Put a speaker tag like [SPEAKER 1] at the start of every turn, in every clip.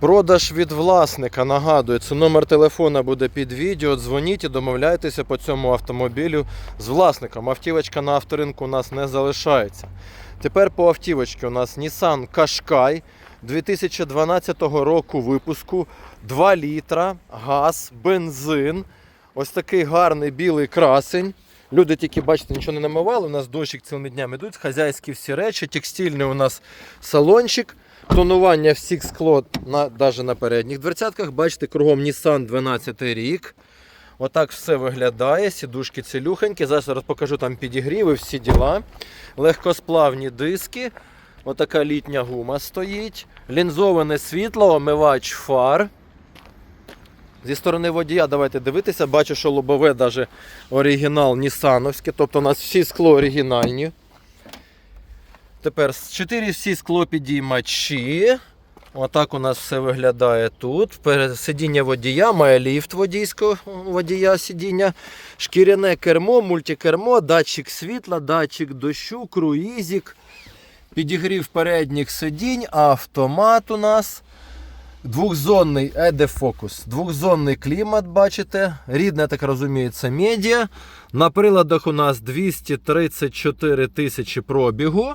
[SPEAKER 1] Продаж від власника. Нагадую, це номер телефона буде під відео. Дзвоніть і домовляйтеся по цьому автомобілю з власником. Автівочка на авторинку у нас не залишається. Тепер по автівочці у нас Nissan Qashqai 2012 року випуску. 2 літра, газ, бензин. Ось такий гарний білий красень. Люди тільки, бачите, нічого не намивали. У нас дощик цілими днями йдуть. Хазяйські всі речі, текстильний у нас салончик. Тонування всіх скло на, навіть на передніх дверцятках. Бачите, кругом Nissan 12 рік. Отак все виглядає. Сідушки цілюхенькі. Зараз покажу там підігріви, всі діла. Легкосплавні диски. Отака літня гума стоїть. Лінзоване світло, омивач фар. Зі сторони водія давайте дивитися. Бачу, що лобове навіть оригінал Нісановське. Тобто у нас всі скло оригінальні. Тепер 4 всі склопідіймачі. Отак у нас все виглядає тут. Сидіння водія, має ліфт водійського водія сидіння, шкіряне кермо, мультикермо, датчик світла, датчик дощу, круїзик, підігрів передніх сидінь, автомат у нас. Двохзонний ED-фокус, двохзонний клімат, бачите. Рідне, так розумію, це медіа. На приладах у нас 234 тисячі пробігу.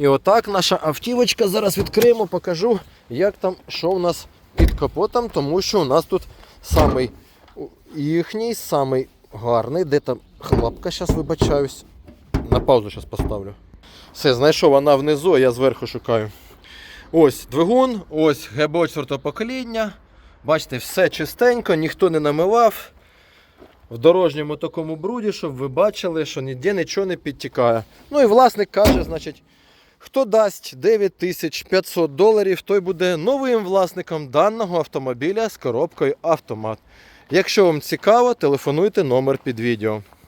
[SPEAKER 1] І отак наша автівочка. Зараз відкриємо, покажу, як там, що у нас під капотом, тому що у нас тут самий їхній, самий гарний. Де там хлопка, зараз вибачаюсь. На паузу зараз поставлю. Все, знайшов вона внизу, я зверху шукаю. Ось двигун, ось ГБО 4 покоління. Бачите, все чистенько, ніхто не намивав. В дорожньому такому бруді, щоб ви бачили, що ніде нічого не підтікає. Ну і власник каже, значить, хто дасть 9500 доларів, той буде новим власником даного автомобіля з коробкою автомат. Якщо вам цікаво, телефонуйте номер під відео.